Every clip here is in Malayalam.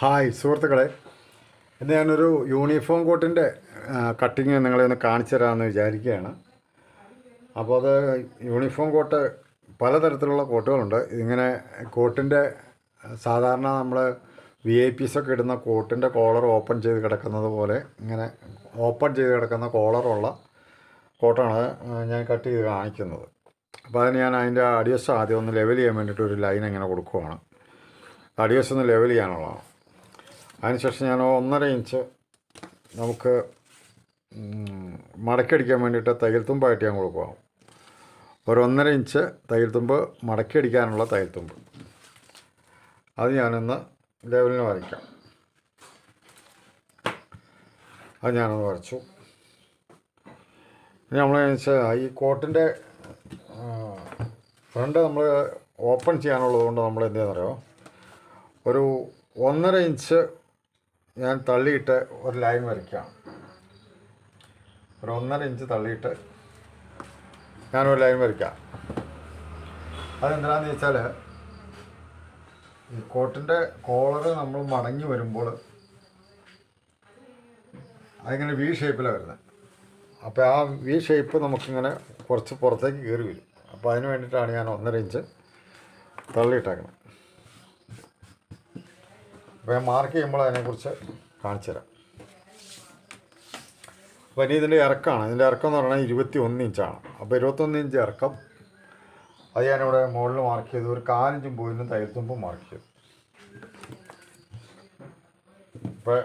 ഹായ് സുഹൃത്തുക്കളെ. ഇന്ന് ഞാനൊരു യൂണിഫോം കോട്ടിന്റെ കട്ടിങ് നിങ്ങളെ ഒന്ന് കാണിച്ചു തരാമെന്ന് വിചാരിക്കുകയാണ്. അപ്പോൾ അത് യൂണിഫോം കോട്ട് പലതരത്തിലുള്ള കോട്ടുകളുണ്ട്. ഇങ്ങനെ കോട്ടിന്റെ സാധാരണ നമ്മൾ വി ഐ പിസൊക്കെ ഇടുന്ന കോട്ടിന്റെ കോളർ ഓപ്പൺ ചെയ്ത് കിടക്കുന്നത് പോലെ ഇങ്ങനെ ഓപ്പൺ ചെയ്ത് കിടക്കുന്ന കോളറുള്ള കോട്ടാണ് ഞാൻ കട്ട് ചെയ്ത് കാണിക്കുന്നത്. അപ്പോൾ അതിന് ഞാൻ അതിന്റെ അടിയസ് ആദ്യം ഒന്ന് ലെവൽ ചെയ്യാൻ വേണ്ടിയിട്ട് ഒരു ലൈൻ ഇങ്ങനെ കൊടുക്കുവാണ്. അടിയസ് ഒന്ന് ലെവൽ ചെയ്യാനുള്ളതാണ്. അതിനുശേഷം ഞാൻ ഒന്നര ഇഞ്ച് നമുക്ക് മടക്കടിക്കാൻ വേണ്ടിയിട്ട് തയ്യൽ തുമ്പായിട്ട് ഞാൻ കൊടുക്കുക ഒരു ഒന്നര ഇഞ്ച് തയ്യൽ തുമ്പ് മടക്കിയടിക്കാനുള്ള തയ്യൽ തുമ്പ്. അത് ഞാനൊന്ന് ലെവലിന് വരയ്ക്കാം. അത് ഞാനൊന്ന് വരച്ചു. ഇനി നമ്മൾ വെച്ചാൽ ഈ കോട്ടിന്റെ ഫ്രണ്ട് നമ്മൾ ഓപ്പൺ ചെയ്യാനുള്ളത് കൊണ്ട് നമ്മൾ എന്ത് ചെയ്യുന്നറിയോ? ഒരു ഒന്നര ഇഞ്ച് ഞാൻ തള്ളിയിട്ട് ഒരു ലൈൻ വരയ്ക്കാം. ഒരു ഒന്നര ഇഞ്ച് തള്ളിയിട്ട് ഞാനൊരു ലൈൻ വരയ്ക്കാം. അതെന്തിനാണെന്ന് വെച്ചാൽ ഈ കോട്ടിന്റെ കോളർ നമ്മൾ മടങ്ങി വരുമ്പോൾ അതിങ്ങനെ വി ഷേപ്പിലാണ് വരുന്നത് അപ്പോൾ ആ വി ഷേപ്പ് നമുക്കിങ്ങനെ കുറച്ച് പുറത്തേക്ക് കയറി വരും. അപ്പോൾ അതിന് വേണ്ടിയിട്ടാണ് ഞാൻ ഒന്നര ഇഞ്ച് തള്ളിയിട്ടേക്കുന്നത് അപ്പോൾ ഞാൻ മാർക്ക് ചെയ്യുമ്പോൾ അതിനെക്കുറിച്ച് കാണിച്ചു തരാം. അപ്പോൾ ഇനി ഇതിന്റെ ഇറക്കമാണ് ഇതിന്റെ ഇറക്കം എന്ന് പറഞ്ഞാൽ ഇരുപത്തി ഒന്ന് ഇഞ്ചാണ് അപ്പോൾ ഇരുപത്തൊന്ന് ഇഞ്ച് ഇറക്കം. അത് ഞാനിവിടെ മുകളിൽ മാർക്ക് ചെയ്തു. ഒരു കാലിഞ്ചും പോയിന്റും തയ്യൽത്തുമ്പും മാർക്ക് ചെയ്തു. അപ്പോൾ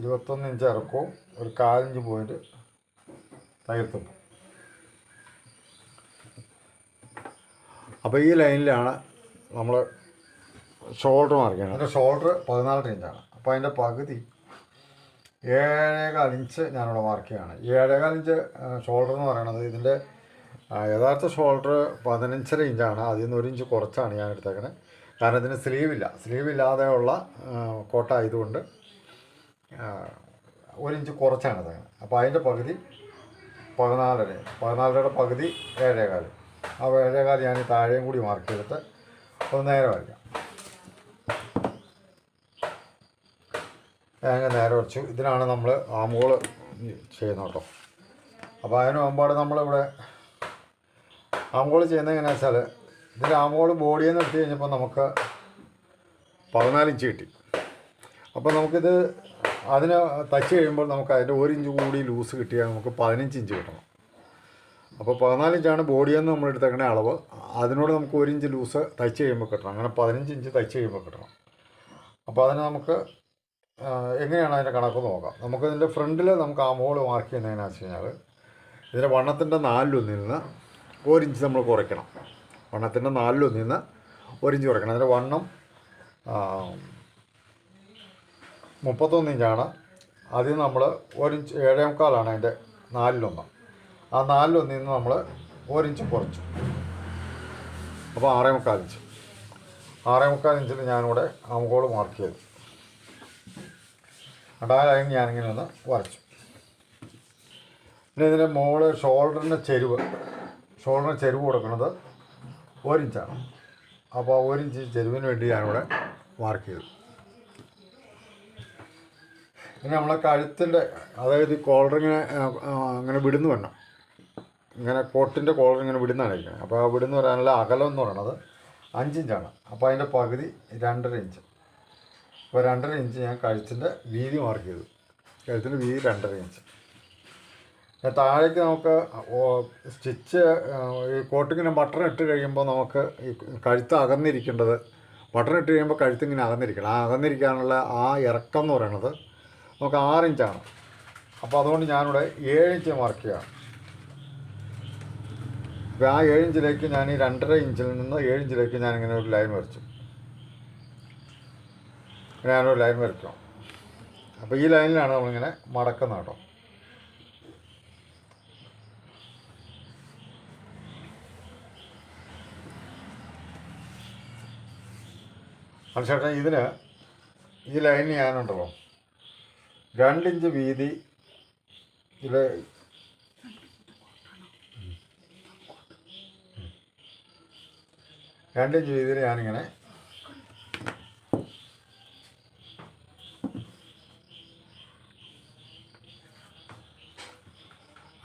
ഇരുപത്തൊന്ന് ഇഞ്ച് ഇറക്കവും ഒരു കാലിഞ്ച് പോയിന്റ് തയ്യൽത്തുമ്പും. അപ്പോൾ ഈ ലൈനിലാണ് നമ്മൾ ഷോൾഡർ മാർക്കാണ് എന്റെ ഷോൾഡർ പതിനാല് ഇഞ്ചാണ് അപ്പോൾ അതിന്റെ പകുതി ഏഴേകാൽ ഇഞ്ച് ഞാനിവിടെ മാർക്ക് ഏഴേകാൽ ഇഞ്ച് ഷോൾഡർ എന്ന് പറയണത് ഇതിന്റെ യഥാർത്ഥ ഷോൾഡർ പതിനഞ്ചര ഇഞ്ചാണ് അതിൽ നിന്ന് ഒരു ഇഞ്ച് കുറച്ചാണ് ഞാൻ എടുത്തേക്കുന്നത് കാരണം ഇതിന് സ്ലീവ് ഇല്ല. സ്ലീവ് ഇല്ലാതെയുള്ള കോട്ട ആയതുകൊണ്ട് ഒരു ഇഞ്ച് കുറച്ചാണ് എടുത്തേക്കുന്നത് അപ്പോൾ അതിന്റെ പകുതി പതിനാലര പതിനാലരയുടെ പകുതി ഏഴേകാൽ. ആ ഏഴേകാൽ ഞാൻ താഴെയും കൂടി മാർക്ക് ചെയ്തിട്ട് ഒന്ന് നേരെ വരയ്ക്കാം. ഞാൻ നേരെ വെച്ചു ഇതിനാണ് നമ്മൾ ആമുകൾ ചെയ്യുന്നത് കേട്ടോ. അപ്പോൾ അതിന് മുമ്പാട് നമ്മളിവിടെ ആമുകൾ ചെയ്യുന്നത് എങ്ങനെയാ വെച്ചാൽ ഇതിന്റെ ആമുകൾ ബോഡിയിൽ നിന്ന് എടുത്തു കഴിഞ്ഞപ്പോൾ നമുക്ക് പതിനാല് ഇഞ്ച് കിട്ടി. അപ്പോൾ നമുക്കിത് അതിന് തച്ച് കഴിയുമ്പോൾ നമുക്ക് അതിന്റെ ഒരു ഇഞ്ച് കൂടി ലൂസ് കിട്ടിയാൽ നമുക്ക് പതിനഞ്ച് ഇഞ്ച് കിട്ടണം. അപ്പോൾ പതിനാല് ഇഞ്ചാണ് ബോഡിയിൽ നിന്ന് നമ്മൾ എടുത്തേക്കണ അളവ്. അതിനോട് നമുക്ക് ഒരു ഇഞ്ച് ലൂസ് തയ്ച്ച് കഴിയുമ്പോൾ കിട്ടണം. അങ്ങനെ പതിനഞ്ച് ഇഞ്ച് തയ്ച്ച് കഴിയുമ്പോൾ കിട്ടണം. അപ്പോൾ അതിന് നമുക്ക് എങ്ങനെയാണ് അതിന്റെ കണക്ക് നോക്കാം. നമുക്ക് ഇതിന്റെ ഫ്രണ്ടിൽ നമുക്ക് ആ മോൾ മാർക്ക് ചെയ്യുന്നത് വെച്ച് കഴിഞ്ഞാൽ ഇതിന്റെ വണ്ണത്തിന്റെ നാലിലൊന്നിൽ നിന്ന് ഒരിഞ്ച് നമ്മൾ കുറയ്ക്കണം. വണ്ണത്തിന്റെ നാലിലൊന്നിൽ നിന്ന് ഒരിഞ്ച് കുറയ്ക്കണം. അതിന്റെ വണ്ണം മുപ്പത്തൊന്ന് ഇഞ്ചാണ് അതിൽ നമ്മൾ ഒരിഞ്ച് ഏഴേ മുക്കാലാണ് അതിന്റെ നാലിലൊന്ന്. ആ നാലിലൊന്നിൽ നിന്ന് നമ്മൾ ഒരിഞ്ച് കുറച്ചു. അപ്പോൾ ആറേ മുക്കാൽ ഇഞ്ച് ആറേ മുക്കാൽ ഇഞ്ചിൽ ഞാനിവിടെ ആമുകോൾ മാർക്ക് ചെയ്തു. ലൈൻ ഞാനിങ്ങനെ ഒന്ന് വരച്ചു. പിന്നെ ഇതിന്റെ മുകളിൽ ഷോൾഡറിന്റെ ചെരുവ് ഷോൾഡറിന് ചെരുവ് കൊടുക്കുന്നത് ഒരിഞ്ചാണ്. അപ്പോൾ ഒരിഞ്ച് ചെരുവിന് വേണ്ടി ഞാനിവിടെ മാർക്ക് ചെയ്തു. പിന്നെ നമ്മളെ കഴുത്തിന്റെ അതായത് ആ, അങ്ങനെ വിടുന്നു വരണം ഇങ്ങനെ കോട്ടിന്റെ കോളർ ഇങ്ങനെ വിടുന്നതാണ് ഇരിക്കുന്നത്. അപ്പോൾ ആ വിടുന്ന് വരാനുള്ള അകലം എന്ന് പറയുന്നത് അഞ്ചിഞ്ചാണ്. അപ്പോൾ അതിന്റെ പകുതി രണ്ടര ഇഞ്ച്. അപ്പോൾ രണ്ടര ഇഞ്ച് ഞാൻ കഴുത്തിന്റെ വീതി മാർക്ക് ചെയ്തു. കഴുത്തിന്റെ വീതി രണ്ടര ഇഞ്ച്. താഴേക്ക് നമുക്ക് സ്റ്റിച്ച് ഈ കോട്ടിങ്ങനെ ബട്ടൺ ഇട്ട് കഴിയുമ്പോൾ നമുക്ക് ഈ കഴുത്ത് അകന്നിരിക്കേണ്ടത് ബട്ടൺ ഇട്ട് കഴിയുമ്പോൾ കഴുത്ത് ഇങ്ങനെ അകന്നിരിക്കണം. ആ അകന്നിരിക്കാനുള്ള ആ ഇറക്കം എന്ന് പറയുന്നത് നമുക്ക് ആറിഞ്ചാണ് അപ്പോൾ അതുകൊണ്ട് ഞാനിവിടെ ഏഴ് ഇഞ്ച് മാർക്ക് ചെയ്യാം അപ്പോൾ ആ ഏഴ് ഇഞ്ചിലേക്ക് ഞാൻ ഈ രണ്ടര ഇഞ്ചിൽ നിന്ന് ഏഴ് ഇഞ്ചിലേക്ക് ഞാനിങ്ങനെ ഒരു ലൈൻ വരച്ചു. ഇങ്ങനെ ഞാനൊരു ലൈൻ വരയ്ക്കണം അപ്പോൾ ഈ ലൈനിലാണ് നമ്മളിങ്ങനെ മടക്കുന്നത് കേട്ടോ. മനസ്സിലാക്കാൻ ഇതിന് ഈ ലൈനിൽ ഞാനുണ്ടല്ലോ. രണ്ടിഞ്ച് വീതി ഇത് രണ്ടിഞ്ച് വീതിയിൽ ഞാനിങ്ങനെ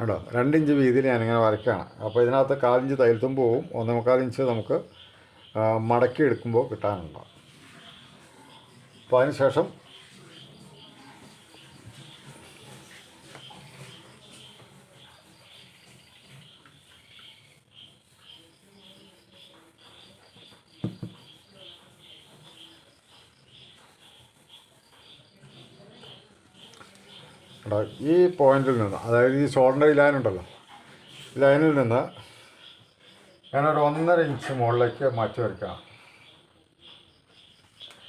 കേട്ടോ രണ്ടിഞ്ച് വീതിയിൽ ഞാനിങ്ങനെ വരയ്ക്കുകയാണ്. അപ്പോൾ ഇതിനകത്ത് കാലിഞ്ച് തയ്യൽത്തും പോവും. ഒന്നേ മുക്കാൽ നമുക്ക് മടക്കി എടുക്കുമ്പോൾ കിട്ടാനുണ്ടാവും അപ്പോൾ അതിന് ശേഷം ഈ പോയിന്റിൽ നിന്ന് അതായത് ഈ ഷോൾഡറിന്റെ ഈ ലൈൻ ഉണ്ടല്ലോ ലൈനിൽ നിന്ന് ഞാനൊരു ഒന്നര ഇഞ്ച് മുകളിലേക്ക് മാറ്റി വരയ്ക്കണം.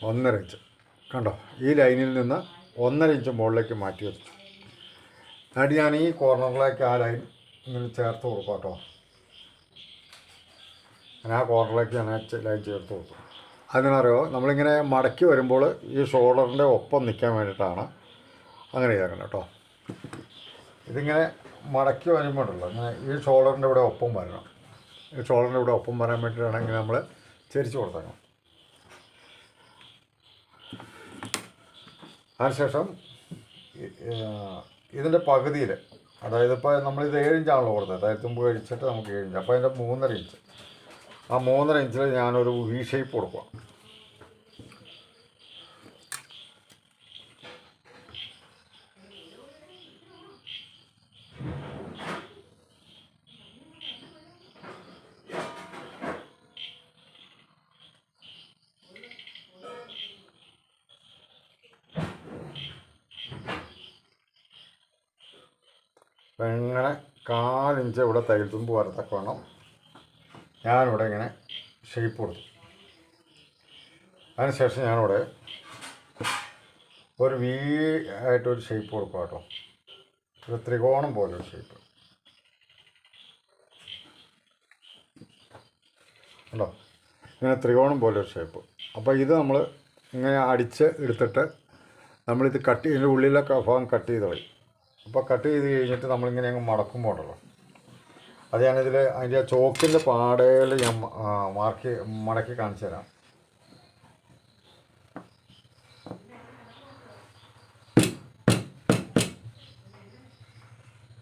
ഒന്നര ഇഞ്ച് കണ്ടോ? ഈ ലൈനിൽ നിന്ന് ഒന്നര ഇഞ്ച് മുകളിലേക്ക് മാറ്റി വരച്ചു. എന്നിട്ട് ഞാൻ ഈ കോർണറിലേക്ക് ആ ലൈൻ ഇങ്ങനെ ചേർത്ത് കൊടുക്കാം കേട്ടോ. ഞാൻ ആ കോർണറിലേക്ക് ഞാൻ ലൈൻ ചേർത്ത് കൊടുക്കും. അതിനറിയോ നമ്മളിങ്ങനെ മടക്കി വരുമ്പോൾ ഈ ഷോൾഡറിന്റെ ഒപ്പം നിൽക്കാൻ വേണ്ടിയിട്ടാണ് അങ്ങനെ ചെയ്തേക്കണം കേട്ടോ. ഇതിങ്ങനെ മടക്കി വരുമ്പോഴല്ലോ ഇങ്ങനെ ഈ ഷോൾഡറിന്റെ ഇവിടെ ഒപ്പം വരണം. ഈ ഷോൾഡറിന്റെ ഇവിടെ ഒപ്പം വരാൻ വേണ്ടിയിട്ടാണെങ്കിൽ നമ്മൾ ചരിച്ച് കൊടുത്തേക്കണം. അതിനുശേഷം ഇതിന്റെ പകുതിയിൽ അതായത് ഇപ്പോൾ നമ്മളിത് ഏഴ് ഇഞ്ചാണല്ലോ കൊടുത്തത് താഴത്തുമ്പ് കഴിച്ചിട്ട് നമുക്ക് ഏഴ് ഇഞ്ച് അപ്പോൾ അതിന്റെ മൂന്നര ഇഞ്ച്. ആ മൂന്നര ഇഞ്ചിൽ ഞാനൊരു വി ഷേപ്പ് കൊടുക്കുക ഇങ്ങനെ കാലിഞ്ച് ഇവിടെ തയ്യൽ തുമ്പ് വരത്തൊക്കെ വേണം. ഞാനിവിടെ ഇങ്ങനെ ഷേപ്പ് കൊടുത്തു. അതിനുശേഷം ഞാനിവിടെ ഒരു വി ആയിട്ടൊരു ഷേപ്പ് കൊടുക്കുക കേട്ടോ. ഒരു ത്രികോണം പോലെ ഒരു ഷേപ്പ് ഉണ്ടോ ഇങ്ങനെ ത്രികോണം പോലെ ഒരു ഷേപ്പ് അപ്പോൾ ഇത് നമ്മൾ ഇങ്ങനെ അടിച്ച് എടുത്തിട്ട് നമ്മളിത് കട്ട് ഇതിന്റെ ഉള്ളിലൊക്കെ ഭാഗം കട്ട് ചെയ്ത് കളയും. അപ്പോൾ കട്ട് ചെയ്ത് കഴിഞ്ഞിട്ട് നമ്മളിങ്ങനെ അങ്ങ് മടക്കും ഉണ്ടല്ലോ. അത് ഞാനിതിൽ അതിന്റെ ആ ചോക്കിന്റെ പാടയിൽ ഞാൻ മാർക്ക് മടക്കി കാണിച്ചു തരാം.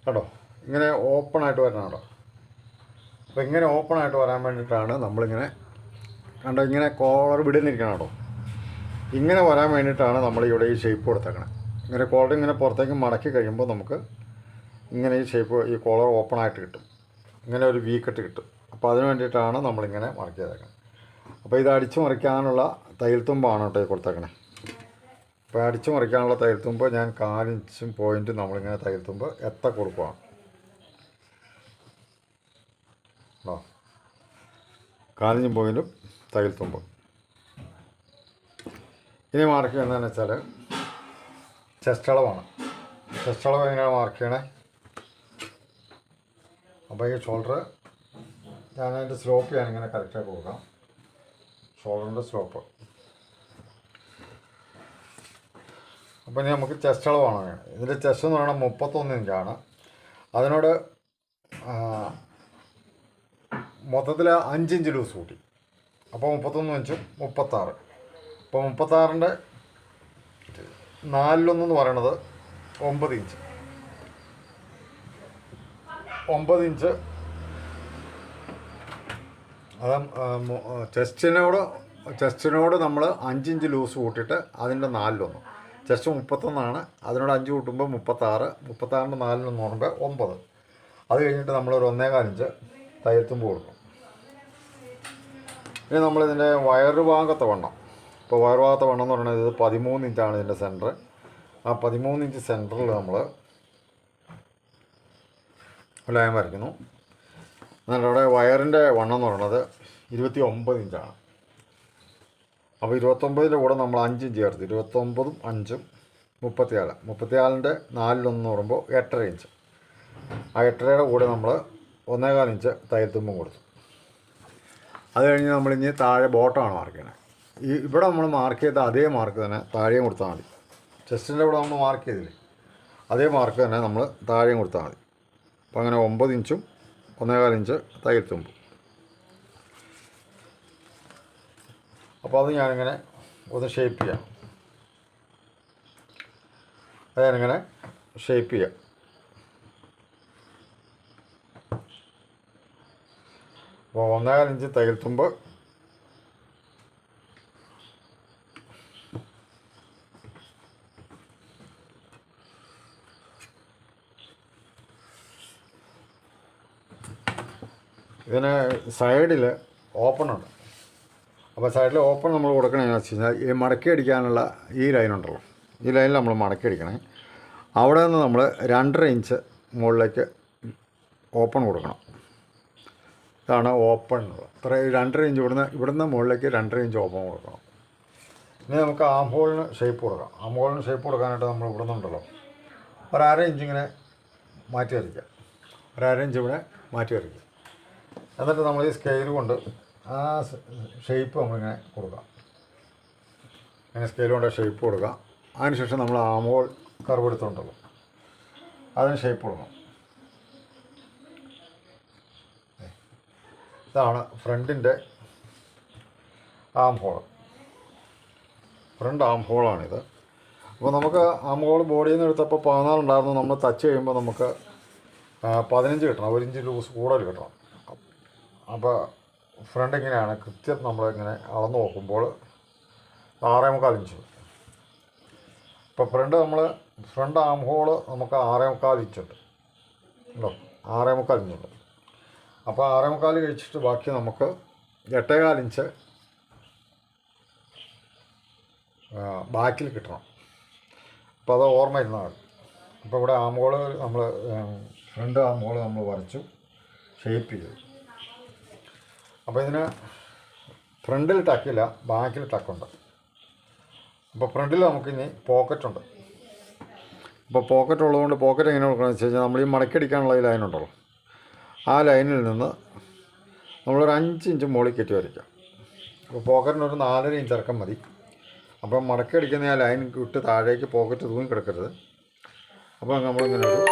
കേട്ടോ ഇങ്ങനെ ഓപ്പണായിട്ട് വരണം കേട്ടോ. അപ്പോൾ ഇങ്ങനെ ഓപ്പണായിട്ട് വരാൻ വേണ്ടിയിട്ടാണ് നമ്മളിങ്ങനെ കണ്ടോ ഇങ്ങനെ കോളർ വിടുന്നിരിക്കണം കേട്ടോ. ഇങ്ങനെ വരാൻ വേണ്ടിയിട്ടാണ് നമ്മൾ ഇവിടെ ഈ ഷേപ്പ് കൊടുത്തേക്കണത് ഇങ്ങനെ കോളർ ഇങ്ങനെ പുറത്തേക്ക് മടക്കി കഴിയുമ്പോൾ നമുക്ക് ഇങ്ങനെ ഈ ഷേപ്പ് ഈ കോളർ ഓപ്പൺ ആയിട്ട് കിട്ടും. ഇങ്ങനെ ഒരു വി കട്ട് അപ്പോൾ അതിന് വേണ്ടിയിട്ടാണ് നമ്മളിങ്ങനെ മടക്കി ചെയ്തേക്കുന്നത് അപ്പോൾ ഇത് അടിച്ചു മറിക്കാനുള്ള തയ്യൽ തുമ്പാണ് കേട്ടോ ഈ കൊടുത്തേക്കണേ. അപ്പോൾ അടിച്ചു മറിക്കാനുള്ള തയ്യൽ തുമ്പ് ഞാൻ കാലിഞ്ചും പോയിന്റും നമ്മളിങ്ങനെ തയ്യൽ തുമ്പ് എത്ത കൊടുക്കുകയാണ് ഓ കാലിഞ്ചും പോയിന്റും തയ്യൽ തുമ്പ്. ഇനി മാർക്ക് എന്താണെന്ന് വെച്ചാൽ ചെസ്റ്റ് അളവാണ് ചെസ്റ്റ് അളവ് എങ്ങനെയാണ് മാർക്ക് ചെയ്യണേ? അപ്പോൾ ഈ ഷോൾഡർ ഞാൻ അതിന്റെ സ്ലോപ്പ് ഞാൻ ഇങ്ങനെ കറക്റ്റായി കൊടുക്കാം ഷോൾഡറിന്റെ സ്ലോപ്പ് അപ്പോൾ ഇനി നമുക്ക് ചെസ്റ്റ് അളവാണ് ഇതിന്റെ ചെസ്റ്റ് എന്ന് പറയുന്നത് മുപ്പത്തൊന്ന് ഇഞ്ചാണ് അതിനോട് മൊത്തത്തിൽ അഞ്ചിഞ്ച് ലൂസ് കൂട്ടി. അപ്പോൾ മുപ്പത്തൊന്ന് ഇഞ്ചും മുപ്പത്താറ്. അപ്പോൾ മുപ്പത്താറിന്റെ നാലിലൊന്നെന്ന് പറയണത് ഒമ്പത് ഇഞ്ച് ഒമ്പത് ഇഞ്ച് അത് ചെസ്റ്റിനോട് ചെസ്റ്റിനോട് നമ്മൾ അഞ്ചിഞ്ച് ലൂസ് കൂട്ടിയിട്ട് അതിന്റെ നാലിലൊന്ന്. ചെസ്റ്റ് മുപ്പത്തൊന്നാണ്. അതിനോട് അഞ്ച് കൂട്ടുമ്പോൾ മുപ്പത്താറ്. മുപ്പത്താറിന്റെ നാലിലൊന്ന് പറയുമ്പോൾ ഒമ്പത്. അത് കഴിഞ്ഞിട്ട് നമ്മളൊരു ഒന്നേകാലിഞ്ച് തയ്യൽത്തുമ്പോൾ കൊടുക്കും. ഇനി നമ്മളിതിന്റെ വയറ് ഭാഗത്തെ വണ്ണം. ഇപ്പോൾ വയറ് ഭാഗത്തെ വണ്ണം എന്ന് പറയുന്നത് ഇത് പതിമൂന്ന് ഇഞ്ചാണ് ഇതിന്റെ സെന്റർ ആ പതിമൂന്ന് ഇഞ്ച് സെന്ററിൽ നമ്മൾ ലയം വരയ്ക്കുന്നു. എന്നിട്ട് അവിടെ വയറിന്റെ വണ്ണം എന്ന് പറയുന്നത് ഇരുപത്തി ഒമ്പത് ഇഞ്ചാണ്. അപ്പോൾ ഇരുപത്തൊമ്പതിന്റെ കൂടെ നമ്മൾ അഞ്ചും ചേർത്ത്. ഇരുപത്തൊമ്പതും അഞ്ചും മുപ്പത്തിയാൽ. മുപ്പത്തിയാലിന്റെ നാലിലൊന്ന് പറയുമ്പോൾ എട്ടര ഇഞ്ച്. ആ എട്ടരയുടെ കൂടെ നമ്മൾ ഒന്നേകാൽ ഇഞ്ച് തയ്യൽത്തുമ്പും കൊടുത്തു. അത് കഴിഞ്ഞ് നമ്മളിനി താഴെ ബോട്ടമാണ് ചെയ്യണത് ഈ ഇവിടെ നമ്മൾ മാർക്ക് ചെയ്ത അതേ മാർക്ക് തന്നെ താഴെയും കൊടുത്താൽ മതി. ചെസ്റ്റിന്റെ ഇവിടെ നമ്മൾ മാർക്ക് ചെയ്തില്ലേ? അതേ മാർക്ക് തന്നെ നമ്മൾ താഴെയും കൊടുത്താൽ മതി. അപ്പോൾ അങ്ങനെ ഒമ്പത് ഇഞ്ചും ഒന്നേകാൽ ഇഞ്ച് തയ്യൽ തുമ്പ് അപ്പോൾ അത് ഞാനിങ്ങനെ ഒന്ന് ഷേപ്പ് ചെയ്യാം. അത് ഞാനിങ്ങനെ ഷേപ്പ് ചെയ്യാം. അപ്പോൾ ഒന്നേകാൽ ഇഞ്ച് തയ്യൽ തുമ്പ് ഇതിന് സൈഡിൽ ഓപ്പണുണ്ട് അപ്പോൾ സൈഡിൽ ഓപ്പൺ നമ്മൾ കൊടുക്കണമെന്ന് വെച്ച് കഴിഞ്ഞാൽ ഈ മടക്കി അടിക്കാനുള്ള ഈ ലൈൻ ഉണ്ടല്ലോ. ഈ ലൈനിൽ നമ്മൾ മടക്കി അടിക്കണേ. അവിടെ നിന്ന് നമ്മൾ രണ്ടര ഇഞ്ച് മുകളിലേക്ക് ഓപ്പൺ കൊടുക്കണം. ഇതാണ് ഓപ്പൺ എന്നുള്ളത് ഇത്ര രണ്ടര ഇഞ്ച് ഇവിടുന്ന് ഇവിടുന്ന് മുകളിലേക്ക് രണ്ടര ഇഞ്ച് ഓപ്പൺ കൊടുക്കണം. ഇനി നമുക്ക് ആം ഹോളിന് ഷേപ്പ് കൊടുക്കാം. ആം ഹോളിന് ഷേപ്പ് കൊടുക്കാനായിട്ട് നമ്മൾ ഇവിടെ നിന്നുണ്ടല്ലോ ഒരു അര ഇഞ്ച് ഇങ്ങനെ മാറ്റി വരയ്ക്കുക ഒരു അര ഇഞ്ച് ഇവിടെ മാറ്റി വരയ്ക്കുക എന്നിട്ട് നമ്മൾ ഈ സ്കെയിൽ കൊണ്ട് ആ ഷേപ്പ് നമ്മളിങ്ങനെ കൊടുക്കാം. ഇങ്ങനെ സ്കെയിൽ കൊണ്ട് ഷേപ്പ് കൊടുക്കുക അതിനുശേഷം നമ്മൾ ആമോൾ കർവ് എടുത്തുണ്ടല്ലോ അതിന് ഷേപ്പ് കൊടുക്കണം. ഇതാണ് ഫ്രണ്ടിന്റെ ആം ഹോൾ ഫ്രണ്ട് ആം ഹോളാണിത് അപ്പോൾ നമുക്ക് ആം ഹോൾ ബോഡിയിൽ നിന്ന് എടുത്തപ്പോൾ പതിനാലുണ്ടായിരുന്നു നമ്മൾ ടച്ച് ചെയ്യുമ്പോൾ നമുക്ക് പതിനഞ്ച് കിട്ടണം. ഒരു ഇഞ്ച് ലൂസ് കൂടുതൽ കിട്ടണം. അപ്പോൾ ഫ്രണ്ട് ഇങ്ങനെയാണ് കൃത്യം നമ്മളിങ്ങനെ അളന്ന് നോക്കുമ്പോൾ ആറേ മുക്കാൽ ഇഞ്ച് ഇപ്പോൾ ഫ്രണ്ട് നമ്മൾ ഫ്രണ്ട് ആം ഹോൾ നമുക്ക് ആറേ മുക്കാൽ ഇഞ്ചുണ്ട് ഉണ്ടോ. ആറേ മുക്കാൽ ഇഞ്ചുണ്ട് അപ്പോൾ ആറേ മുക്കാൽ കഴിച്ചിട്ട് ബാക്കി നമുക്ക് എട്ടേകാൽ ഇഞ്ച് ആ, ബാക്കിൽ കിട്ടണം. അപ്പോൾ അത് ഓർമ്മ ഇരുന്നാൽ മതി. അപ്പോൾ ഇവിടെ ആമോൾ നമ്മൾ ഫ്രണ്ട് ആമോൾ നമ്മൾ വരച്ചു ഷേപ്പ് ചെയ്തു. അപ്പോൾ ഇതിന് ഫ്രണ്ടിൽ ടക്കില്ല ബാക്കിൽ ടക്കുണ്ട് അപ്പോൾ ഫ്രണ്ടിൽ നമുക്കിനി പോക്കറ്റുണ്ട് അപ്പോൾ പോക്കറ്റ് ഉള്ളതുകൊണ്ട് പോക്കറ്റ് എങ്ങനെ കൊടുക്കണമെന്ന് വെച്ച് കഴിഞ്ഞാൽ നമ്മൾ ഈ മടക്കടിക്കാനുള്ള ഈ ലൈൻ ഉണ്ടല്ലോ. ആ ലൈനിൽ നിന്ന് നമ്മളൊരു അഞ്ച് ഇഞ്ച് മോളി കയറ്റി വരയ്ക്കാം. അപ്പോൾ പോക്കറ്റിന് ഒരു നാലര ഇഞ്ച് ഇറക്കം മതി. അപ്പോൾ മടക്കടിക്കുന്ന ആ ലൈൻ വിട്ട് താഴേക്ക് പോക്കറ്റ് തൂങ്ങി കിടക്കരുത് അപ്പോൾ നമ്മളിങ്ങനെ ഒരു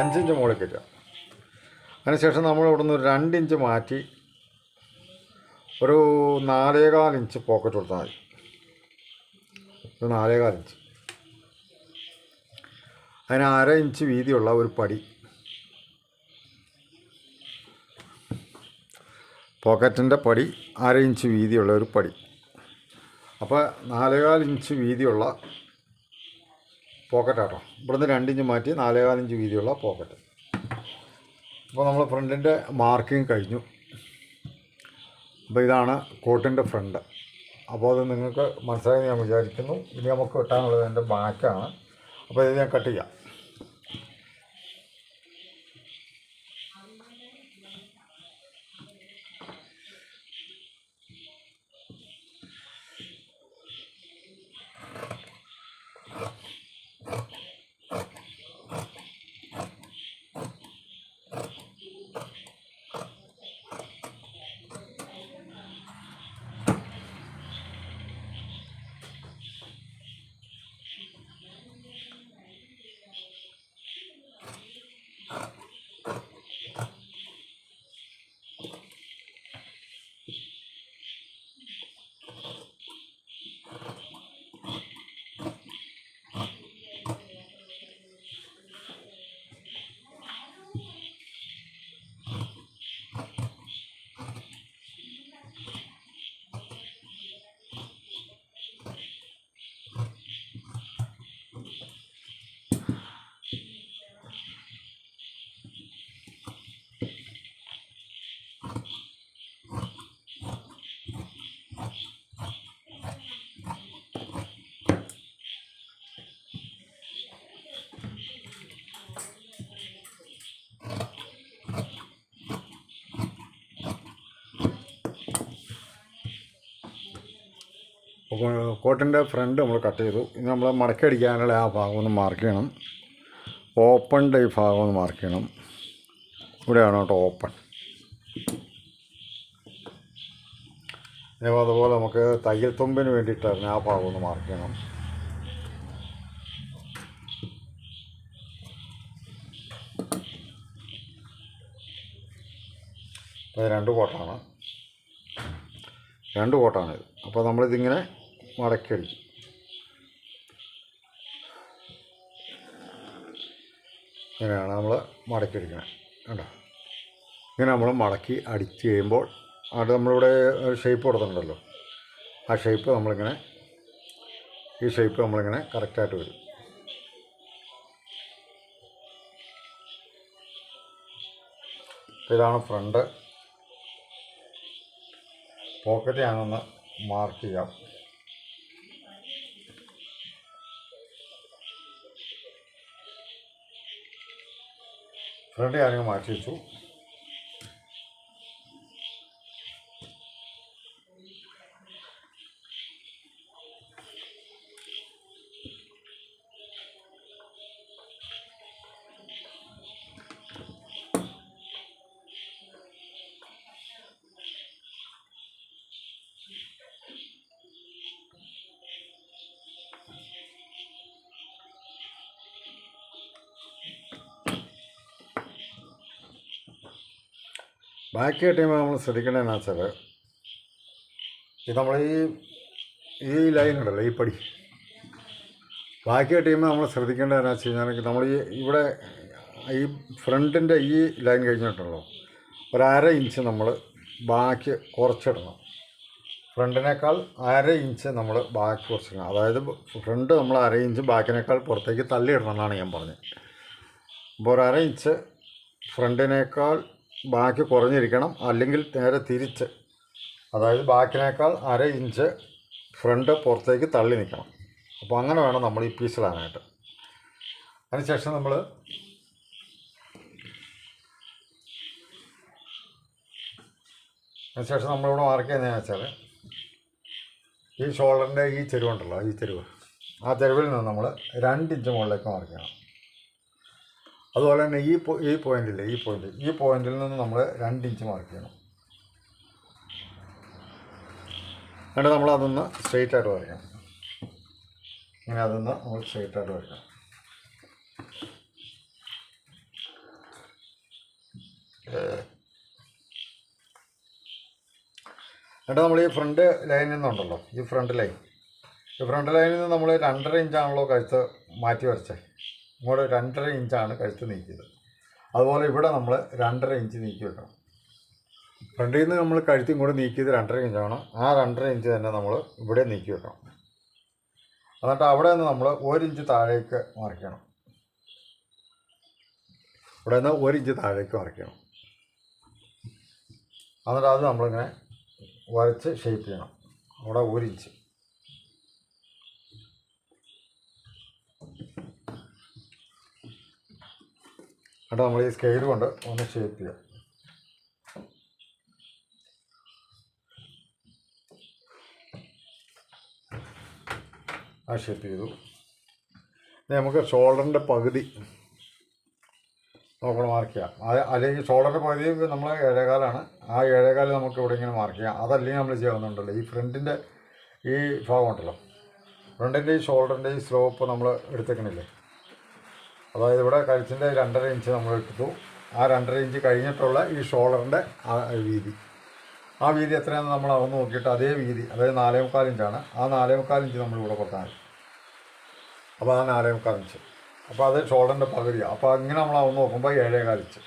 അഞ്ചിഞ്ച് മോളി കയറ്റുക അതിനുശേഷം നമ്മൾ ഇവിടെ നിന്ന് രണ്ട് ഇഞ്ച് മാറ്റി ഒരു നാലേകാൽ ഇഞ്ച് പോക്കറ്റ് കൊടുത്താൽ മതി. ഒരു നാലേകാൽ ഇഞ്ച്. അതിന് അര ഇഞ്ച് വീതിയുള്ള ഒരു പടി പോക്കറ്റിന്റെ പടി അര ഇഞ്ച് വീതിയുള്ള ഒരു പടി. അപ്പോൾ നാലേകാൽ ഇഞ്ച് വീതിയുള്ള പോക്കറ്റാട്ടോ ഇവിടുന്ന് രണ്ടിഞ്ച് മാറ്റി നാലേകാൽ ഇഞ്ച് വീതിയുള്ള പോക്കറ്റ് അപ്പോൾ നമ്മൾ ഫ്രണ്ടിന്റെ മാർക്കിങ് കഴിഞ്ഞു. അപ്പോൾ ഇതാണ് കോട്ടിന്റെ ഫ്രണ്ട്. അപ്പോൾ അത് നിങ്ങൾക്ക് മനസ്സിലായി ഞാൻ വിചാരിക്കുന്നു. ഇനി നമുക്ക് കിട്ടാനുള്ളത് എന്റെ ബാക്കാണ്. അപ്പോൾ ഇത് ഞാൻ കട്ട് ചെയ്യാം അപ്പോൾ കോട്ടിന്റെ ഫ്രണ്ട് നമ്മൾ കട്ട് ചെയ്തു. ഇനി നമ്മൾ മടക്കടിക്കാനുള്ള ആ ഭാഗം ഒന്ന് മാർക്ക് ചെയ്യണം. ഓപ്പണിന്റെ ഈ ഭാഗം ഒന്ന് മാർക്ക് ചെയ്യണം. ഇവിടെയാണ് കേട്ടോ ഓപ്പൺ ഇനി അതുപോലെ നമുക്ക് തയ്യൽ തുമ്പിന് വേണ്ടിയിട്ടായിരുന്നു ആ ഭാഗം ഒന്ന് മാർക്ക് ചെയ്യണം. രണ്ട് കോട്ടാണ്. രണ്ട് കോട്ടാണ് ഇത്. അപ്പോൾ നമ്മളിതിങ്ങനെ മടക്കിയടിക്കും ഇങ്ങനെയാണ് നമ്മൾ മടക്കിയടിക്കണത് കണ്ടോ? ഇങ്ങനെ നമ്മൾ മടക്കി അടിച്ച് കഴിയുമ്പോൾ അത് നമ്മളിവിടെ ഷേപ്പ് കൊടുത്തിട്ടുണ്ടല്ലോ. ആ ഷേപ്പ് നമ്മളിങ്ങനെ ഈ ഷേപ്പ് നമ്മളിങ്ങനെ കറക്റ്റായിട്ട് വരും. ഇതാണ് ഫ്രണ്ട് പോക്കറ്റ് ഞാനൊന്ന് മാർക്ക് ചെയ്യാം. ഫ്രണ്ട് ഞാനിങ്ങ് മാറ്റി ബാക്കി ടീം നമ്മൾ ശ്രദ്ധിക്കേണ്ടതെന്ന് വെച്ചാൽ ഇത് നമ്മൾ ഈ ഈ ലൈൻ ഉണ്ടല്ലോ ഈ പടി. ബാക്കി ടീം നമ്മൾ ശ്രദ്ധിക്കേണ്ടതെന്ന് വെച്ച് കഴിഞ്ഞാൽ നമ്മൾ ഈ ഇവിടെ ഈ ഫ്രണ്ടിന്റെ ഈ ലൈൻ കഴിഞ്ഞിട്ടുണ്ടല്ലോ. ഒരു അര ഇഞ്ച് നമ്മൾ ബാക്കി കുറച്ചിടണം. ഫ്രണ്ടിനേക്കാൾ അര ഇഞ്ച് നമ്മൾ ബാക്കി കുറച്ചിടണം. അതായത് ഫ്രണ്ട് നമ്മൾ അര ഇഞ്ച് ബാക്കിനേക്കാൾ പുറത്തേക്ക് തള്ളിയിടണം എന്നാണ് ഞാൻ പറഞ്ഞത്. അപ്പോൾ ഒരു അര ഇഞ്ച് ഫ്രണ്ടിനേക്കാൾ ബാക്കി കുറഞ്ഞിരിക്കണം. അല്ലെങ്കിൽ നേരെ തിരിച്ച് അതായത് ബാക്കിനേക്കാൾ അര ഇഞ്ച് ഫ്രണ്ട് പുറത്തേക്ക് തള്ളി നിൽക്കണം. അപ്പോൾ അങ്ങനെ വേണം നമ്മൾ ഈ പീസിലാനായിട്ട് അതിനുശേഷം നമ്മൾ അതിനുശേഷം നമ്മളിവിടെ മാർക്ക് ചെയ്യുന്നതെന്ന് വെച്ചാൽ ഈ ഷോൾഡറിന്റെ ഈ ചെരുവുണ്ടല്ലോ ഈ ചെരുവ്. ആ ചെരുവിൽ നിന്ന് നമ്മൾ രണ്ട് ഇഞ്ച് മുകളിലേക്ക് മാർക്ക് ചെയ്യണം. അതുപോലെ തന്നെ ഈ ഈ പോയിന്റില്ലേ ഈ പോയിന്റ്. ഈ പോയിന്റിൽ നിന്ന് നമ്മൾ രണ്ട് ഇഞ്ച് മാർക്ക് ചെയ്യണം. എന്നിട്ട് നമ്മൾ അതൊന്ന് സ്ട്രെയിറ്റ് ആയിട്ട് വരയ്ക്കണം. ഇങ്ങനെ അതൊന്ന് നമ്മൾ സ്ട്രെയിറ്റ് ആയിട്ട് വരയ്ക്കണം. എന്നിട്ട് നമ്മൾ ഈ ഫ്രണ്ട് ലൈനിൽ നിന്നുണ്ടല്ലോ ഈ ഫ്രണ്ട് ലൈൻ ഈ ഫ്രണ്ട് ലൈനിൽ നിന്ന് നമ്മൾ രണ്ടര ഇഞ്ചാണല്ലോ കഴുത്ത് മാറ്റി വരച്ചത് ഇങ്ങോട്ട് രണ്ടര ഇഞ്ചാണ് കഴുത്ത് നീക്കിയത്. അതുപോലെ ഇവിടെ നമ്മൾ രണ്ടര ഇഞ്ച് നീക്കി വെക്കണം. ഫ്രണ്ടിൽ നിന്ന് നമ്മൾ കഴുത്ത് ഇങ്ങോട്ട് നീക്കിയത് രണ്ടര ഇഞ്ചാണ് ആ രണ്ടര ഇഞ്ച് തന്നെ നമ്മൾ ഇവിടെ നീക്കി വെക്കണം. എന്നിട്ട് അവിടെ നിന്ന് നമ്മൾ ഒരു ഇഞ്ച് താഴേക്ക് മറിക്കണം. ഇവിടെ നിന്ന് ഒരു ഇഞ്ച് താഴേക്ക് മറിക്കണം. എന്നിട്ട് അത് നമ്മളിങ്ങനെ വരച്ച് ഷേപ്പ് ചെയ്യണം. അവിടെ ഒരു ഇഞ്ച്. എന്നിട്ട് നമ്മൾ ഈ സ്കെയിൽ കൊണ്ട് ഒന്ന് ഷേപ്പ് ചെയ്യാം. ആ ഷേപ്പ് ചെയ്തു. നമുക്ക് ഷോൾഡറിന്റെ പകുതി നോക്കണം മാർക്ക് ചെയ്യാം. അത് അല്ലെങ്കിൽ ഷോൾഡറിന്റെ പകുതി നമ്മൾ ഏഴേകാലാണ്. ആ ഏഴേകാൽ നമുക്ക് ഇവിടെ ഇങ്ങനെ മാർക്ക് ചെയ്യാം. അതല്ലെങ്കിൽ നമ്മൾ ചെയ്യാവുന്നുണ്ടല്ലോ ഈ ഫ്രണ്ടിന്റെ ഈ ഭാഗമുണ്ടല്ലോ ഫ്രണ്ടിന്റെ ഈ ഷോൾഡറിന്റെ ഈ സ്ലോപ്പ് നമ്മൾ എടുത്തേക്കണില്ലേ? അതായത് ഇവിടെ കഴുത്തിന്റെ രണ്ടര ഇഞ്ച് നമ്മൾ എടുത്തു ആ രണ്ടര ഇഞ്ച് കഴിഞ്ഞിട്ടുള്ള ഈ ഷോൾഡറിന്റെ ആ വീതി. ആ വീതി എത്രയാണെന്ന് നമ്മൾ അളന്ന് നോക്കിയിട്ട് അതേ വീതി അതായത് നാലേ മുക്കാൽ ഇഞ്ചാണ്. ആ നാലേ മുക്കാൽ ഇഞ്ച് നമ്മൾ ഇവിടെ കൊടുത്താൽ അപ്പോൾ ആ നാലേ മുക്കാൽ ഇഞ്ച്. അപ്പോൾ അത് ഷോൾഡറിന്റെ പകുതിയാണ് അപ്പോൾ അങ്ങനെ നമ്മൾ അളന്ന് നോക്കുമ്പോൾ ഏഴേകാൽ ഇഞ്ച്.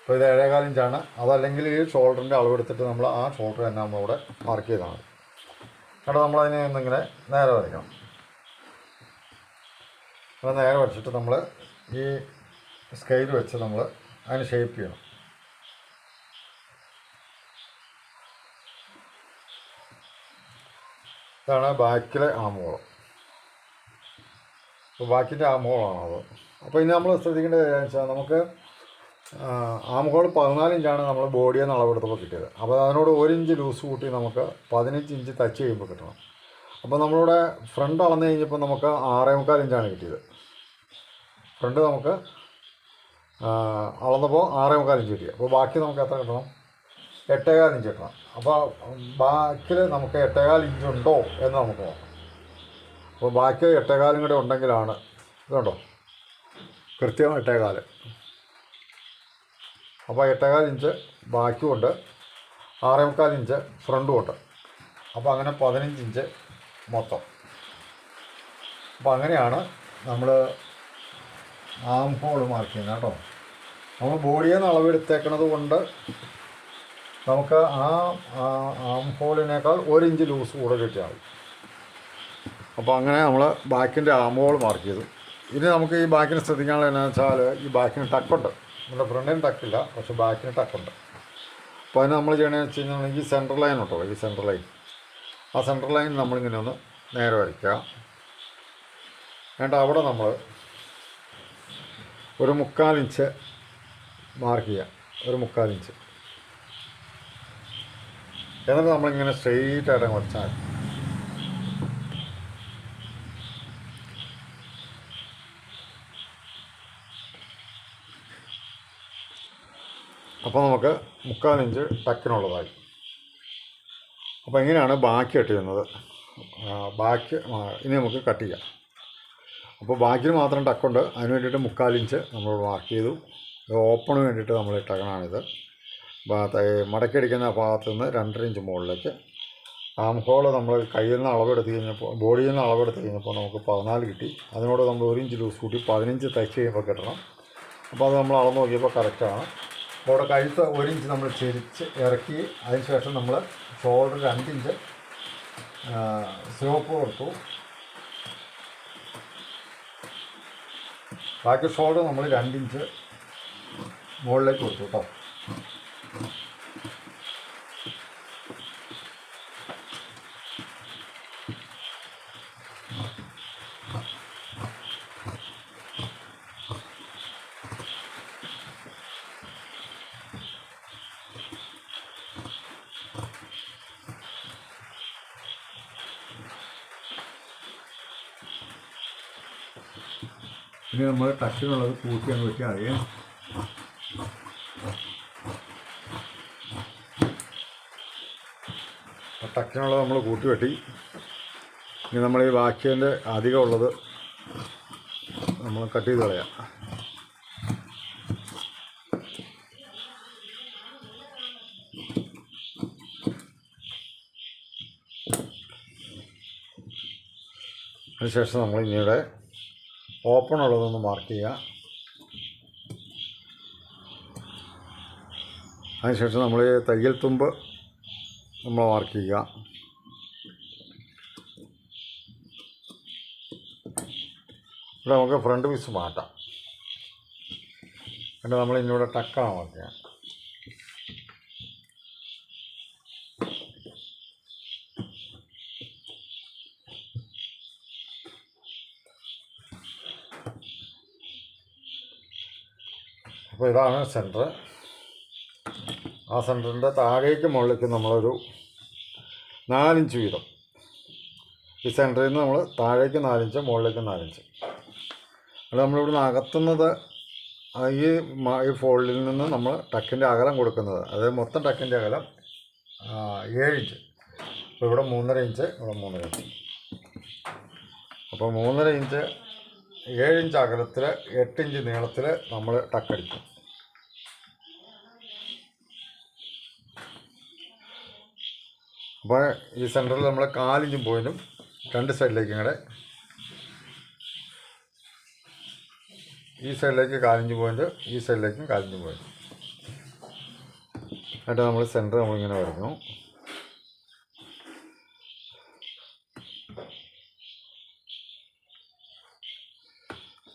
അപ്പോൾ ഇത് ഏഴേകാൽ ഇഞ്ചാണ്. അതല്ലെങ്കിൽ ഈ ഷോൾഡറിന്റെ അളവെടുത്തിട്ട് നമ്മൾ ആ ഷോൾഡർ തന്നെ നമ്മളിവിടെ മാർക്ക് ചെയ്താൽ മതി. എന്നിട്ട് നമ്മളതിനെ ഒന്നിങ്ങനെ നേരെ വരയ്ക്കണം. അപ്പോൾ നേരെ വരച്ചിട്ട് നമ്മൾ ഈ സ്കെയിൽ വെച്ച് നമ്മൾ അതിന് ഷേപ്പ് ചെയ്യണം. ഇതാണ് ബാക്കിലെ ആമോളം അപ്പോൾ ബാക്കിന്റെ ആമുഖമാണത് അപ്പോൾ ഇനി നമ്മൾ ശ്രദ്ധിക്കേണ്ട കാര്യം വെച്ചാൽ നമുക്ക് ആമഹോൾ പതിനാല് ഇഞ്ചാണ് നമ്മൾ ബോഡിയെ അളവെടുത്തപ്പോൾ കിട്ടിയത്. അപ്പോൾ അതിനോട് ഒരു ഇഞ്ച് ലൂസ് കൂട്ടി നമുക്ക് പതിനഞ്ച് ഇഞ്ച് ടച്ച് ചെയ്യുമ്പോൾ കിട്ടണം. അപ്പോൾ നമ്മളിവിടെ ഫ്രണ്ട് അളന്ന് കഴിഞ്ഞപ്പോൾ നമുക്ക് ആറേ മുക്കാൽ ഇഞ്ചാണ് കിട്ടിയത്. ഫ്രണ്ട് നമുക്ക് അളന്നപ്പോൾ ആറേ മുക്കാൽ ഇഞ്ച് കിട്ടി. അപ്പോൾ ബാക്കി നമുക്ക് എത്ര കിട്ടണം? എട്ടേകാൽ ഇഞ്ച് കിട്ടണം. അപ്പോൾ ബാക്കിൽ നമുക്ക് എട്ടേകാൽ ഇഞ്ച് ഉണ്ടോ എന്ന് നമുക്ക് നോക്കാം. അപ്പോൾ ബാക്കി എട്ടേകാലും കൂടെ ഉണ്ടെങ്കിലാണ് ഇതുണ്ടോ? കൃത്യം എട്ടേകാൽ അപ്പോൾ എട്ടേകാൽ ഇഞ്ച് ബാക്കിയുണ്ട് ആറേ മുക്കാൽ ഇഞ്ച് ഫ്രണ്ടും ഉണ്ട്. അപ്പോൾ അങ്ങനെ പതിനഞ്ച് ഇഞ്ച് മൊത്തം. അപ്പോൾ അങ്ങനെയാണ് നമ്മൾ ആം ഹോൾ മാർക്ക് ചെയ്യുന്നത് കേട്ടോ. നമ്മൾ ബോഡിയെ അളവെടുത്തേക്കണത് കൊണ്ട് നമുക്ക് ആ ആം ഹോളിനേക്കാൾ ഒരു ഇഞ്ച് ലൂസ് കൂടെ കിട്ടിയാവും അപ്പോൾ അങ്ങനെ നമ്മൾ ബാക്കിന്റെ ആം ഹോൾ മാർക്ക് ചെയ്തു. ഇനി നമുക്ക് ഈ ബാക്കിന് ശ്രദ്ധിക്കാനുള്ള എന്നാന്ന് വെച്ചാൽ ഈ ബാക്കിന് ടക്കുണ്ട് നമ്മുടെ ഫ്രണ്ടിന് ടക്കില്ല പക്ഷെ ബാക്കിന് ടക്കുണ്ട് അപ്പോൾ അതിന് നമ്മൾ ചെയ്യണമെന്ന് വെച്ച് കഴിഞ്ഞാൽ ഈ സെൻട്രൽ ലൈൻ ഉണ്ടോ ഈ സെൻട്രൽ ലൈൻ ആ സെൻട്രൽ ലൈൻ നമ്മളിങ്ങനെ ഒന്ന് നേരെ വരയ്ക്കുക എന്നിട്ട് അവിടെ നമ്മൾ ഒരു മുക്കാൽ ഇഞ്ച് മാർക്ക് ചെയ്യുക ഒരു മുക്കാൽ ഇഞ്ച്. എന്നിട്ട് നമ്മളിങ്ങനെ സ്ട്രെയിറ്റ് ആയിട്ട് വരച്ചാൽ അപ്പോൾ നമുക്ക് മുക്കാൽ ഇഞ്ച് ടക്കിനുള്ളതായി. അപ്പോൾ ഇങ്ങനെയാണ് ബാക്കി കട്ട് ചെയ്യുന്നത്. ബാക്കി ഇനി നമുക്ക് കട്ട് ചെയ്യാം. അപ്പോൾ ബാക്കിന് മാത്രം ടക്കുണ്ട്. അതിന് വേണ്ടിയിട്ട് മുക്കാൽ ഇഞ്ച് നമ്മൾ മാർക്ക് ചെയ്തു. ഓപ്പണ് വേണ്ടിയിട്ട് നമ്മൾ ടക്കണാണിത് മടക്കിയടിക്കുന്ന ഭാഗത്ത് നിന്ന് രണ്ടര ഇഞ്ച് മുകളിലേക്ക്. ആം ഹോൾ നമ്മൾ കയ്യിൽ നിന്ന് അളവെടുത്ത് കഴിഞ്ഞപ്പോൾ ബോഡിയിൽ നിന്ന് അളവെടുത്ത് കഴിഞ്ഞപ്പോൾ നമുക്ക് പതിനാല് കിട്ടി. അതിനോട് നമ്മൾ ഒരു ഇഞ്ച് ലൂസ് കൂട്ടി പതിനഞ്ച് തയ്ച്ച് കഴിയുമ്പോൾ കിട്ടണം. അപ്പോൾ അത് നമ്മൾ അളന്ന് നോക്കിയപ്പോൾ കറക്റ്റാണ് അപ്പോൾ അവിടെ കഴുത്ത് ഒരു ഇഞ്ച് നമ്മൾ ചെരിച്ച് ഇറക്കി അതിന് ശേഷം നമ്മൾ ഷോൾഡർ രണ്ടിഞ്ച് സിവപ്പ് കൊടുത്തു. ബാക്കി ഷോൾഡർ നമ്മൾ രണ്ടിഞ്ച് മുകളിലേക്ക് കൊടുത്തു കേട്ടോ ഇനി നമ്മൾ ടച്ചിനുള്ളത് കൂട്ടിയാണ് വെച്ചാൽ അറിയാം ടക്കിനുള്ളത് നമ്മൾ കൂട്ടി വെട്ടി. ഇനി നമ്മൾ ഈ വാക്കിയതിന്റെ അധികം ഉള്ളത് നമ്മൾ കട്ട് ചെയ്ത് കളയാം. അതിനുശേഷം നമ്മൾ ഇനിയുടെ ഓപ്പൺ ഉള്ളതൊന്ന് മാർക്ക് ചെയ്യുക. അതിനുശേഷം നമ്മൾ തയ്യൽ തുമ്പ് നമ്മൾ മാർക്ക് ചെയ്യുക. ഇവിടെ നമുക്ക് ഫ്രണ്ട് പീസ് മാറ്റാം. എന്നിട്ട് നമ്മൾ ഇന്നിവിടെ ടക്കാണ് മാർക്ക് ചെയ്യുക അപ്പോൾ ഇതാണ് സെന്റർ. ആ സെന്ററിന്റെ താഴേക്ക് മുകളിലേക്ക് നമ്മളൊരു നാലിഞ്ച് വീതം. ഈ സെന്ററിൽ നിന്ന് നമ്മൾ താഴേക്ക് നാലിഞ്ച് മുകളിലേക്ക് നാലിഞ്ച്. അത് നമ്മളിവിടുന്ന് അകത്തുന്നത് ഈ ഈ ഫോൾഡിൽ നിന്ന് നമ്മൾ ടക്കിന്റെ അകലം കൊടുക്കുന്നത്. അതായത് മൊത്തം ടക്കിന്റെ അകലം ഏഴ് ഇഞ്ച് അപ്പോൾ ഇവിടെ മൂന്നര ഇഞ്ച് ഇവിടെ മൂന്നര ഇഞ്ച്. അപ്പോൾ മൂന്നര ഇഞ്ച് ഏഴ് ഇഞ്ച് അകലത്തിൽ എട്ട് ഇഞ്ച് നീളത്തിൽ നമ്മൾ ടക്കടിക്കും. അപ്പോൾ ഈ സെന്ററിൽ നമ്മൾ കാലിഞ്ചും പോയിനും രണ്ട് സൈഡിലേക്കും കൂടെ ഈ സൈഡിലേക്ക് കാലിഞ്ച് പോയിന്റ് ഈ സൈഡിലേക്കും കാലിഞ്ച് പോയിന്റ്. എന്നിട്ട് നമ്മൾ സെന്റർ നമ്മളിങ്ങനെ വരഞ്ഞു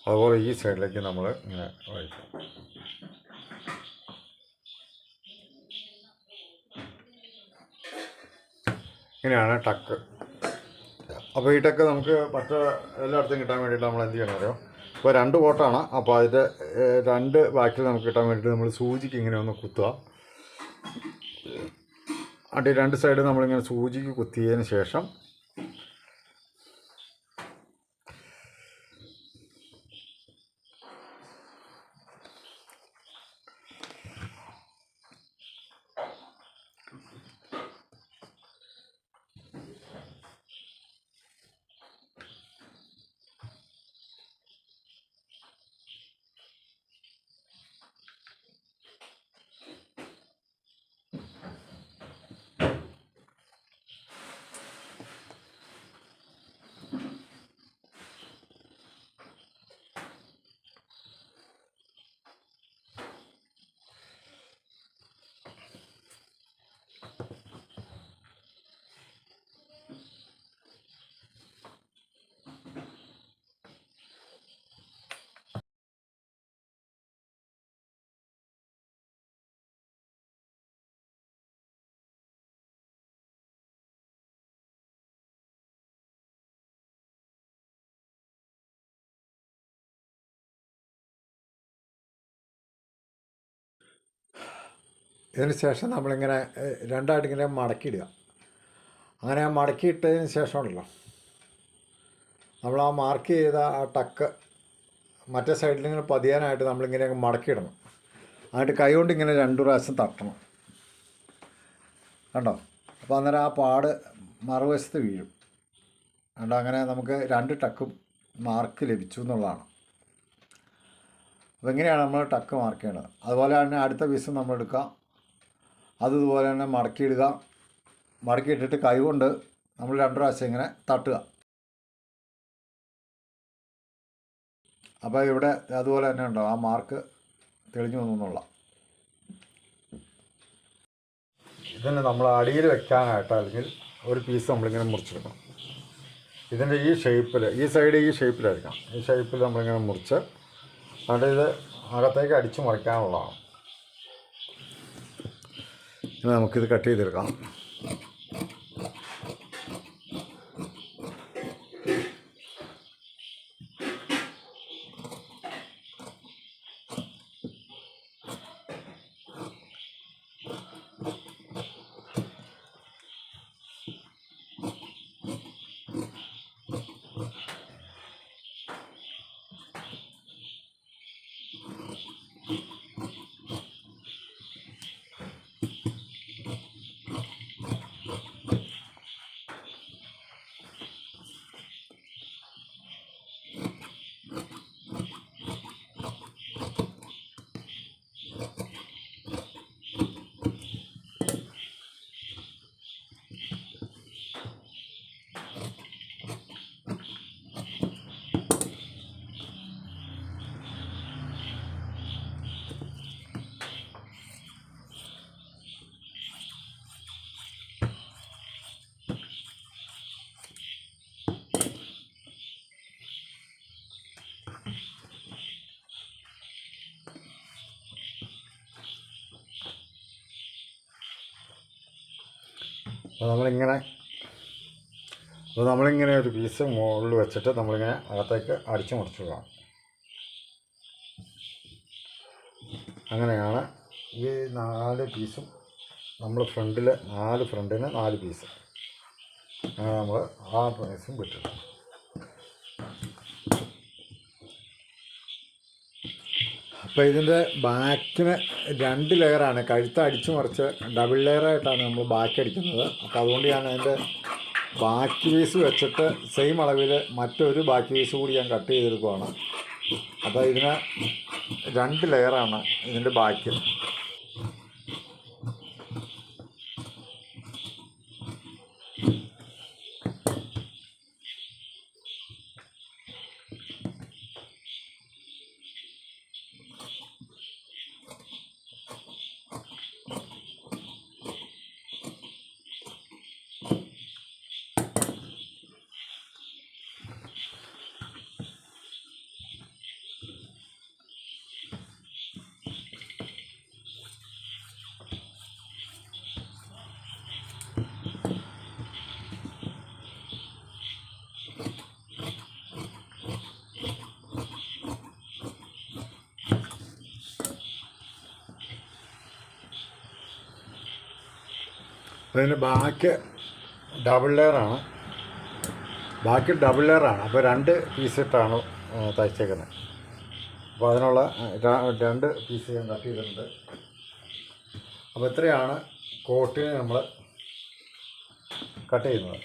അതുപോലെ ഈ സൈഡിലേക്ക് നമ്മൾ ഇങ്ങനെ വരയ്ക്കും. ഇങ്ങനെയാണ് ടക്ക്. അപ്പോൾ ഈ ടക്ക് നമുക്ക് മറ്റ് എല്ലായിടത്തും കിട്ടാൻ വേണ്ടിയിട്ട് നമ്മൾ എന്ത് ചെയ്യണം അറിയോ? ഇപ്പോൾ രണ്ട് കോട്ടാണ് അപ്പോൾ അതിന്റെ രണ്ട് ബാക്കിൽ നമുക്ക് കിട്ടാൻ വേണ്ടിയിട്ട് നമ്മൾ സൂചിക്ക് ഇങ്ങനെ ഒന്ന് കുത്തുക. അടി രണ്ട് സൈഡ് നമ്മളിങ്ങനെ സൂചിക്ക് കുത്തിയതിന് ശേഷം ഇതിന് ശേഷം നമ്മളിങ്ങനെ രണ്ടായിട്ട് ഇങ്ങനെ മടക്കിയിടുക. അങ്ങനെ മടക്കിയിട്ടതിന് ശേഷമുണ്ടല്ലോ നമ്മൾ ആ മാർക്ക് ചെയ്ത ആ ടക്ക് മറ്റേ സൈഡിൽ ഇങ്ങനെ പതിയാനായിട്ട് നമ്മളിങ്ങനെ മടക്കിയിടണം. എന്നിട്ട് കൈ കൊണ്ട് ഇങ്ങനെ രണ്ടു പ്രാവശ്യം തട്ടണം. കണ്ടോ? അപ്പോൾ അന്നേരം ആ പാട് മറുവശത്ത് വീഴും. കണ്ടോ? അങ്ങനെ നമുക്ക് രണ്ട് ടക്കും മാർക്ക് ലഭിച്ചു എന്നുള്ളതാണ്. അപ്പോൾ എങ്ങനെയാണ് നമ്മൾ ടക്ക് മാർക്ക് ചെയ്യേണ്ടത്. അതുപോലെ തന്നെ അടുത്ത പീസ് നമ്മൾ എടുക്കുക അത് ഇതുപോലെ തന്നെ മടക്കിയിടുക. മടക്കിയിട്ടിട്ട് കൈകൊണ്ട് നമ്മൾ രണ്ട് പ്രാവശ്യം ഇങ്ങനെ തട്ടുക. അപ്പോൾ ഇവിടെ അതുപോലെ തന്നെ ഉണ്ടാവും ആ മാർക്ക് തെളിഞ്ഞു വന്നു ഇതിനെ ഇതിന് നമ്മൾ അടിയിൽ വെക്കാനായിട്ട് അല്ലെങ്കിൽ ഒരു പീസ് നമ്മളിങ്ങനെ മുറിച്ചെടുക്കണം. ഇതിന്റെ ഈ ഷേപ്പിൽ ഈ സൈഡ് ഈ ഷേപ്പിലായിരിക്കണം ഈ ഷേപ്പിൽ നമ്മളിങ്ങനെ മുറിച്ച് എന്നിട്ട് ഇത് അകത്തേക്ക് അടിച്ചു മറിക്കാനുള്ളതാണ്. ഇനി നമുക്കിത് കട്ട് ചെയ്തെടുക്കാം. അപ്പോൾ നമ്മളിങ്ങനെ അപ്പോൾ നമ്മളിങ്ങനെ ഒരു പീസ് മുകളിൽ വെച്ചിട്ട് നമ്മളിങ്ങനെ അകത്തേക്ക് അടിച്ചു മുറിച്ചു വിടാം അങ്ങനെയാണ് ഈ നാല് പീസും നമ്മൾ ഫ്രണ്ടിൽ നാല് ഫ്രണ്ടിന് നാല് പീസ്. അങ്ങനെ നമ്മൾ ആ പീസും വിട്ടിടും അപ്പോൾ ഇതിന്റെ ബാക്കിന് രണ്ട് ലെയറാണ്. കഴുത്ത് അടിച്ചു മറിച്ച് ഡബിൾ ലെയറായിട്ടാണ് നമ്മൾ ബാക്ക് അടിക്കുന്നത്. അപ്പോൾ അതുകൊണ്ട് ഞാൻ അതിന്റെ ബാക്കി പീസ് വെച്ചിട്ട് സെയിം അളവിൽ മറ്റൊരു ബാക്കി പീസ് കൂടി ഞാൻ കട്ട് ചെയ്തെടുക്കുവാണ്. അപ്പോൾ ഇതിന് രണ്ട് ലെയറാണ് ഇതിന്റെ ബാക്കി. അതിന് ബാക്ക് ഡബിൾ ലെയറാണ് ബാക്കി ഡബിൾ ലെയറാണ് അപ്പോൾ രണ്ട് പീസ് ഇട്ടാണ് തയ്ച്ചേക്കുന്നത്. അപ്പോൾ അതിനുള്ള രണ്ട് പീസ് ഞാൻ കട്ട് ചെയ്തിട്ടുണ്ട്. അപ്പോൾ ഇത്രയാണ് കോട്ടിന് നമ്മൾ കട്ട് ചെയ്യുന്നത്.